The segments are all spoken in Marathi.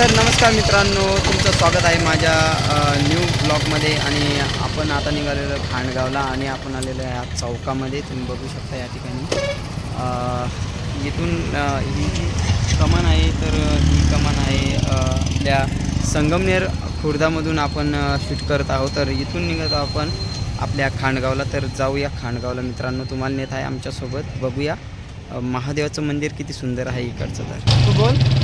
तर नमस्कार मित्रांनो तुमचं स्वागत आहे माझ्या न्यू ब्लॉगमध्ये आणि आपण आता निघालेलो खांडगावला आणि आपण आलेलो आहे आज चौकामध्ये. तुम्ही बघू शकता या ठिकाणी. इथून ही जी कमान आहे तर ही कमान आहे आपल्या संगमनेर खुर्दामधून आपण शूट करत आहोत. तर इथून निघत आपण आपल्या खांडगावला. तर जाऊया खांडगावला मित्रांनो. तुम्हाला नेत आहे आमच्यासोबत. बघूया महादेवाचं मंदिर किती सुंदर आहे इकडचं तर. तू बोल.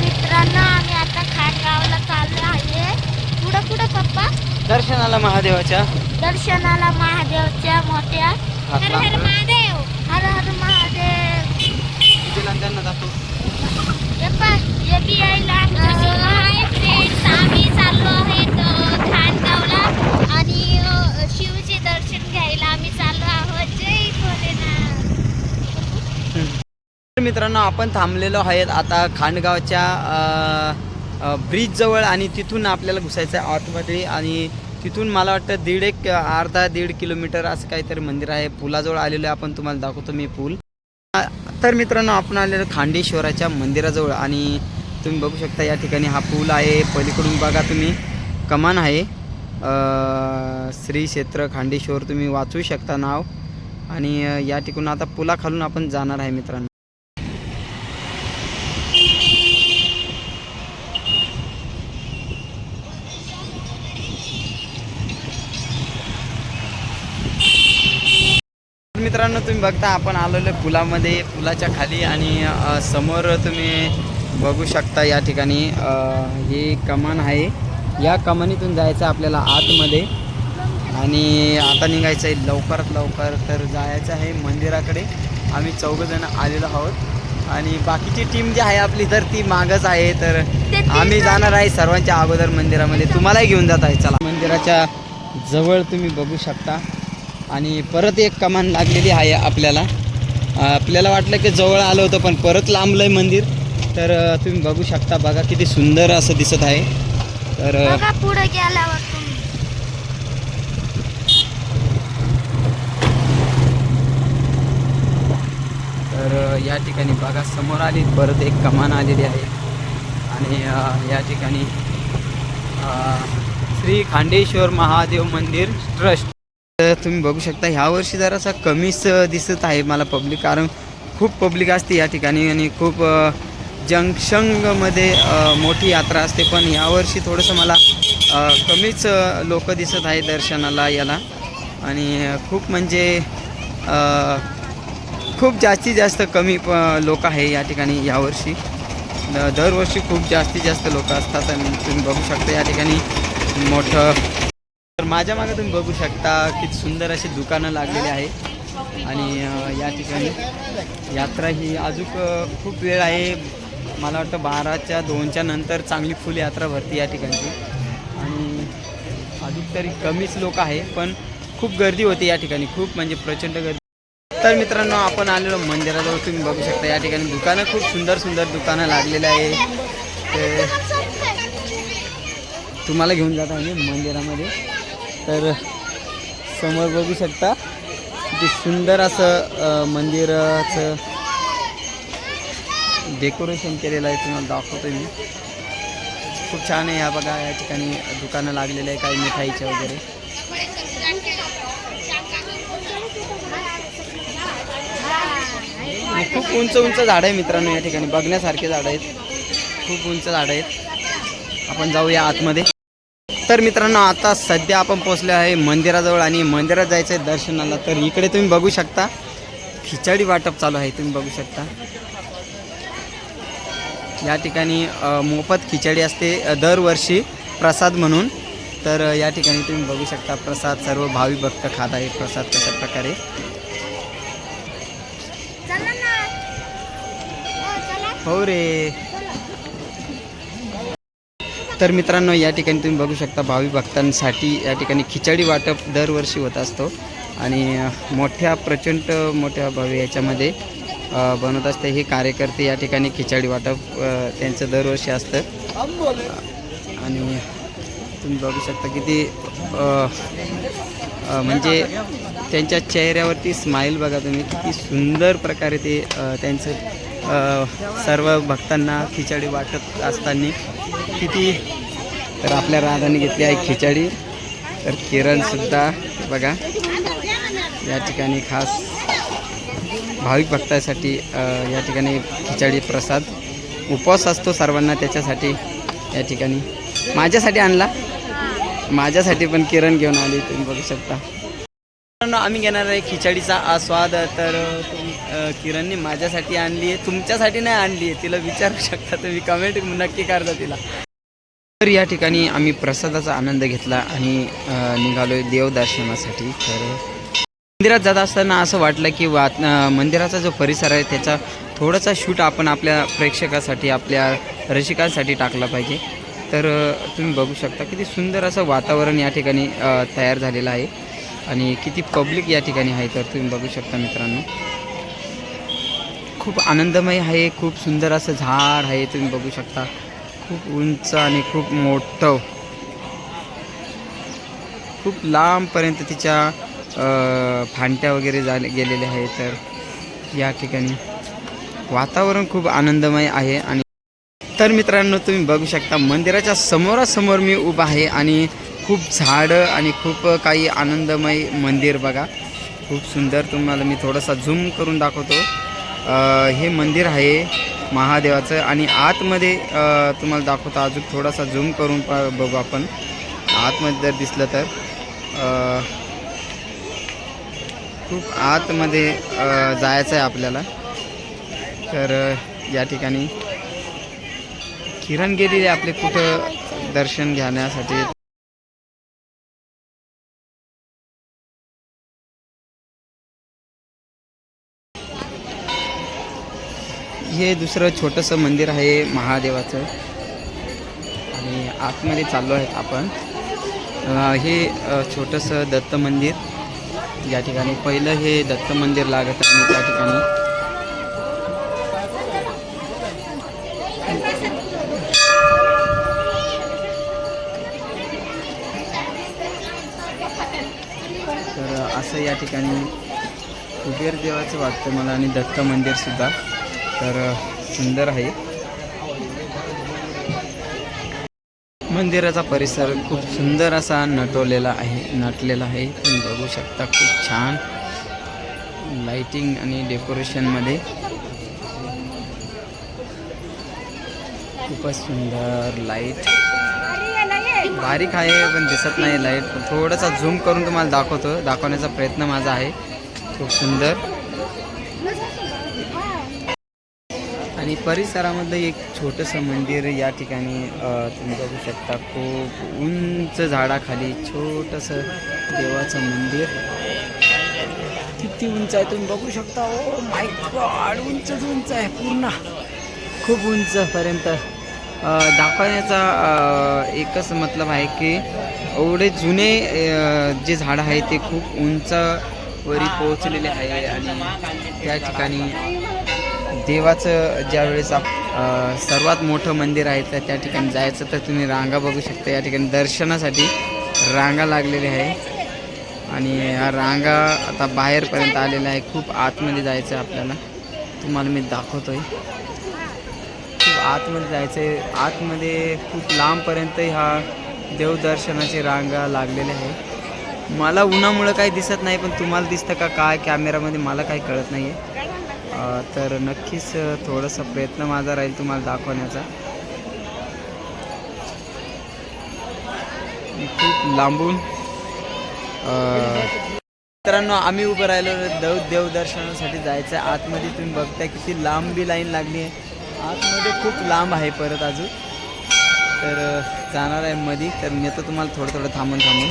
मित्रांनो आम्ही आता खाटगावला चाललो आहे. पुढं पुढं पप्पा? दर्शनाला महादेवाच्या. दर्शनाला महादेवच्या मोठ्या. हात हर हर लांब. महादेव. हर हर महादेव. कितीला त्यांना जातो पप्पा एबीआय ला मित्रांनो आपण थांबलेलो आहेत आता खांडगावच्या ब्रिज जवळ आणि तिथून आपल्याला घुसायचं आहे आतमध्ये आणि तिथून मला वाटतं दीड एक अर्धा दीड किलोमीटर असं काहीतरी मंदिर आहे. पुलाजवळ आलेलो आहे. आपण तुम्हाला दाखवतो मी पूल. तर मित्रांनो आपण आलेलो खांडेश्वराच्या मंदिराजवळ आणि तुम्ही बघू शकता या ठिकाणी हा पूल आहे. पलीकडून बघा तुम्ही. कमान आहे. श्री क्षेत्र खांडेश्वर तुम्ही वाचू शकता नाव. आणि या ठिकाणी आता पुलाखालून आपण जाणार आहे मित्रांनो. मित्रांनो तुम्ही बघता आपण आलेलो पुलामध्ये पुलाच्या खाली आणि समोर तुम्ही बघू शकता या ठिकाणी ही कमान आहे. या कमानीतून जायचं आपल्याला आतमध्ये. आणि आता निघायचं आहे लवकरात लवकर तर जायचं आहे मंदिराकडे. आम्ही चौघजण आलेलो आहोत. आणि बाकीची टीम जी आहे आपली तर ती मागच आहे. तर आम्ही जाणार आहे सर्वांच्या अगोदर मंदिरामध्ये. तुम्हालाही घेऊन जात आहे. चला. मंदिराच्या जवळ तुम्ही बघू शकता. आणि परत एक कमान लागलेली आहे आपल्याला. आपल्याला वाटलं की जवळ आलं होतं पण परत लांबलं आहे मंदिर. तर तुम्ही बघू शकता बघा किती सुंदर असं दिसत आहे. तर पुढे गेल्यावर तर या ठिकाणी बघा समोर आली परत एक कमान आलेली आहे. आणि या ठिकाणी श्री खांडेश्वर महादेव मंदिर ट्रस्ट. तुम्ही बघू शकता ह्या वर्षी जरासा कमीच दिसत आहे मला पब्लिक कारण खूप पब्लिक असते या ठिकाणी आणि खूप जंक्शनमध्ये मोठी यात्रा असते. पण यावर्षी थोडंसं मला कमीच लोक दिसत आहे दर्शनाला याला. आणि खूप म्हणजे खूप जास्तीत जास्त कमी प लोक आहे या ठिकाणी यावर्षी दरवर्षी खूप जास्तीत जास्त लोक असतात आणि तुम्ही बघू शकता या ठिकाणी मोठं तर माझ्या मागे तुम्ही बघू शकता किती सुंदर अशी दुकानं लागलेली आहे. आणि या ठिकाणी यात्रा ही अजून खूप वेळ आहे. मला वाटतं बाराच्या दोनच्या नंतर चांगली फुल यात्रा भरते या ठिकाणची. आणि अजून तरी कमीच लोक आहे पण खूप गर्दी होती या ठिकाणी. खूप म्हणजे प्रचंड गर्दी. तर मित्रांनो आपण आलेलो मंदिराजवळ. तुम्ही बघू शकता या ठिकाणी दुकानं खूप सुंदर सुंदर दुकानं लागलेली आहे. ते तुम्हाला घेऊन जात आहे मंदिरामध्ये. तर समोर बघू शकता किती सुंदर असं मंदिराचं डेकोरेशन केलेलं आहे तुम्हाला दाखवतो मी. खूप छान आहे या बघा या ठिकाणी दुकानं लागलेलं आहे काही मिठाईचे वगैरे. खूप उंच उंच झाड आहे मित्रांनो या ठिकाणी बघण्यासारखे झाडं आहेत. खूप उंच झाडं आहेत. आपण जाऊया आतमध्ये. तर मित्रांनो आता सध्या आपण पोचलो आहे मंदिराजवळ आणि मंदिरात जायचं आहे दर्शनाला. तर इकडे तुम्ही बघू शकता खिचडी वाटप चालू आहे तुम्ही बघू शकता. या ठिकाणी मोफत खिचडी असते दरवर्षी प्रसाद म्हणून. तर या ठिकाणी तुम्ही बघू शकता प्रसाद सर्व भावी भक्त खात आहे प्रसाद कशा प्रकारे. हो रे. तर मित्रांनो या ठिकाणी तुम्ही बघू शकता भावी भक्तांसाठी या ठिकाणी खिचडी वाटप दरवर्षी होत असतो. आणि मोठ्या प्रचंड मोठ्या भावी याच्यामध्ये बनवत असते. हे कार्यकर्ते या ठिकाणी खिचडी वाटप त्यांचं दरवर्षी असतं. आणि तुम्ही बघू शकता किती म्हणजे त्यांच्या चेहऱ्यावरती स्माईल बघा तुम्ही. किती सुंदर प्रकारे ते त्यांचं सर्व भक्तांना खिचडी वाटत असताना. किती तर आपल्या राधाने घेतली आहे खिचडी. तर किरणसुद्धा बघा. या ठिकाणी खास भाविक भक्तासाठी या ठिकाणी खिचडी प्रसाद उपवास असतो सर्वांना त्याच्यासाठी. या ठिकाणी माझ्यासाठी आणला. माझ्यासाठी पण किरण घेऊन आली तुम्ही बघू शकता. आम्ही घेणार आहे खिचडीचा आस्वाद तर किरणने माझ्यासाठी आणली आहे. तुमच्यासाठी नाही आणली आहे. तिला विचारू शकता तुम्ही. कमेंट नक्की करता तिला. तर या ठिकाणी आम्ही प्रसादाचा आनंद घेतला आणि निघालो आहे देवदर्शनासाठी. तर मंदिरात जात असताना असं वाटलं की वा मंदिराचा जो परिसर आहे त्याचा थोडासा शूट आपण आपल्या प्रेक्षकासाठी आपल्या रसिकांसाठी टाकला पाहिजे. तर तुम्ही बघू शकता किती सुंदर असं वातावरण या ठिकाणी तयार झालेलं आहे. आणि किती पब्लिक या ठिकाणी आहे तर तुम्ही बघू शकता मित्रांनो. खूप आनंदमय आहे खूप सुंदर असं झाड आहे तुम्ही बघू शकता. खूप उंच आणि खूप मोठं. खूप लांबपर्यंत तिच्या फांट्या वगैरे झाले गेलेल्या आहे तर या ठिकाणी. वातावरण खूप आनंदमय आहे आणि तर मित्रांनो तुम्ही बघू शकता मंदिराच्या समोरासमोर मी उभा आहे आणि खूप झाडं आणि खूप काही आनंदमय मंदिर बघा. खूप सुंदर तुम्हाला मी थोडासा झूम करून दाखवतो. हे मंदिर आहे महादेवाचं आणि आतमध्ये तुम्हाला दाखवतो अजून थोडासा झूम करून पा बघू आपण. आतमध्ये जर दिसलं तर खूप आतमध्ये जायचं आहे आपल्याला. तर या ठिकाणी किरण गेलेले आपले कुठं दर्शन घेण्यासाठी. हे दुसरं छोटंसं मंदिर आहे महादेवाचं. आणि आतमध्ये चाललो आहेत आपण. हे छोटंसं दत्त मंदिर. या ठिकाणी पहिलं हे दत्त मंदिर लागत आहे त्या ठिकाणी. तर असं या ठिकाणी कुबेर देवाचं वाटतं मला आणि दत्त मंदिरसुद्धा तर सुंदर आहे. मंदिराचा परिसर खूप सुंदर असा नटवलेला आहे नटलेला आहे. तुम्ही बघू शकता खूप छान लाइटिंग आणि डेकोरेशनमध्ये खूपच सुंदर लाइट बारीक आहे पण दिसत नाही लाइट थोडासा झूम करून तुम्हाला दाखवतो दाखवण्याचा प्रयत्न माझा आहे. खूप सुंदर. आणि परिसरामध्ये एक छोटंसं मंदिर या ठिकाणी तुम्ही बघू शकता. खूप उंच झाडाखाली छोटंसं देवाचं मंदिर. किती उंच आहे तुम्ही बघू शकता. ओ माय गॉड उंचच उंच आहे पूर्ण. खूप उंचपर्यंत. दाखवण्याचा एकच मतलब आहे की एवढे जुने जे झाडं आहे ते खूप उंचावरी पोहोचलेले आहे आणि त्या ठिकाणी देवाचं ज्यावेळेस आप सर्वात मोठं मंदिर आहे तर त्या ठिकाणी जायचं तर तुम्ही रांगा बघू शकता. या ठिकाणी दर्शनासाठी रांगा लागलेल्या आहे. आणि या रांगा आता बाहेरपर्यंत आलेल्या आहे. खूप आतमध्ये जायचं आहे आपल्याला. तुम्हाला मी दाखवतो आहे खूप आतमध्ये जायचं आहे आतमध्ये खूप लांबपर्यंत ह्या देवदर्शनाची रांगा लागलेल्या आहे. मला उन्हामुळं काही दिसत नाही पण तुम्हाला दिसतं का? काय? कॅमेरामध्ये मला काही कळत नाही आहे तर नक्कीच थोडंसं थोडासा प्रयत्न माझा राहील तुम्हाला दाखवण्याचा. खूप लांबून मित्रांनो आम्ही उभं राहिलो. देव देवदर्शनासाठी जायचं आहे. आतमध्ये तुम्ही बघताय किती लांबी लाईन लागली आहे. आतमध्ये खूप लांब आहे परत अजून. तर जाणार आहे मध्ये तर मी आता तुम्हाला थोडं थोडं थांबून थांबून.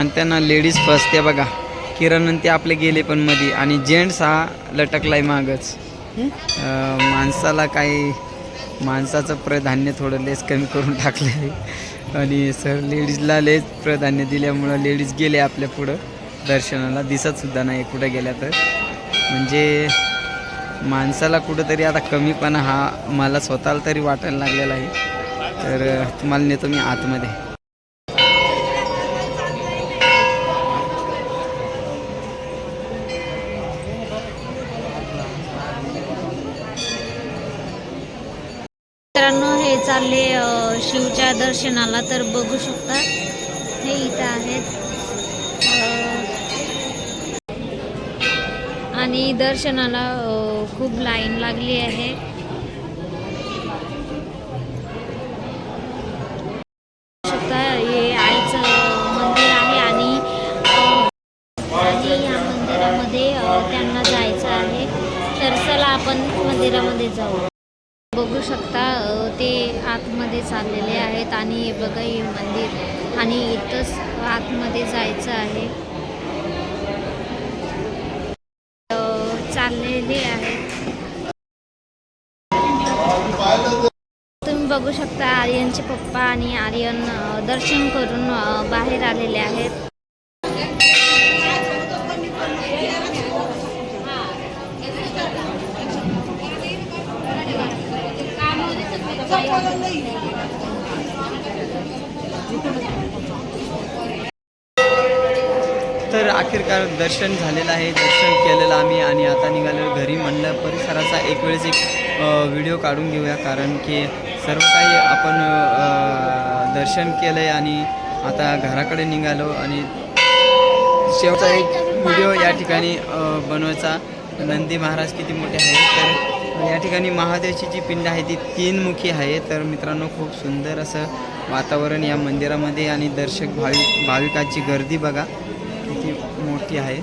आणि त्यांना लेडीज फर्स्ट आहे बघा. किरण ते आपले गेले पण मध्ये आणि जेंट्स हा लटकलाय मागच. माणसाला काही माणसाचं प्राधान्य थोडं लेस कमी करून टाकलं आहे आणि सर लेडीजला लेस प्राधान्य दिल्यामुळं लेडीज गेले आपल्या पुढं. दर्शनाला दिसतसुद्धा नाही कुठं गेल्या तर. म्हणजे माणसाला कुठंतरी आता कमीपणा हा मला स्वतःला तरी वाटायला लागलेला आहे. तर तुम्हाला नेतो मी आतमध्ये. मित्रांनो हे चालले शिवच्या दर्शनाला तर बघू शकता. हे इथं आहेत. अ, आणि दर्शनाला खूप लाईन लागली आहे. चाललेली आहे. तुम्ही बघू शकता आर्यनचे पप्पा आणि आर्यन दर्शन करून बाहेर आलेले आहेत. आखिरकार दर्शन झालेलं आहे दर्शन केलेलं आम्ही आणि आता निघालो घरी म्हणलं परिसराचा एक वेळेस एक व्हिडिओ काढून घेऊया कारण की सर्व काही आपण दर्शन केलं आहे आणि आता घराकडे निघालो आणि शेवटचा एक व्हिडिओ या ठिकाणी बनवायचा. नंदी महाराज किती मोठे आहेत तर या ठिकाणी महादेवची जी पिंड आहे ती तीन मुखी आहे. तर मित्रांनो खूप सुंदर असं वातावरण या मंदिरामध्ये आणि दर्शक भाविक भाविकांची गर्दी बघा. किती मोठी आहे.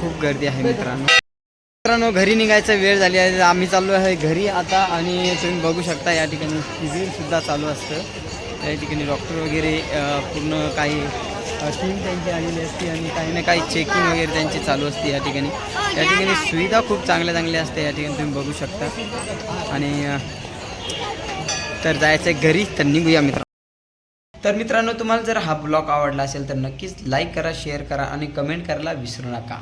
खूप गर्दी आहे मित्रांनो. मित्रांनो घरी निघायचा वेळ झाली आहे. आम्ही चाललो आहे घरी आता आणि तुम्ही बघू शकता या ठिकाणी शिबिरसुद्धा चालू असतं. या ठिकाणी डॉक्टर वगैरे पूर्ण काही टीम त्यांची आलेली असते आणि काही ना काही चेकिंग वगैरे त्यांची चालू असते या ठिकाणी. या ठिकाणी सुविधा खूप चांगल्या चांगल्या असते या ठिकाणी तुम्ही बघू शकता. आणि तर जायचं आहे घरी तर निघूया मित्र तर मित्रांनो तुम्हाला जर हा ब्लॉग आवडला असेल तर नक्कीच लाईक करा शेअर करा आणि कमेंट करायला विसरू नका.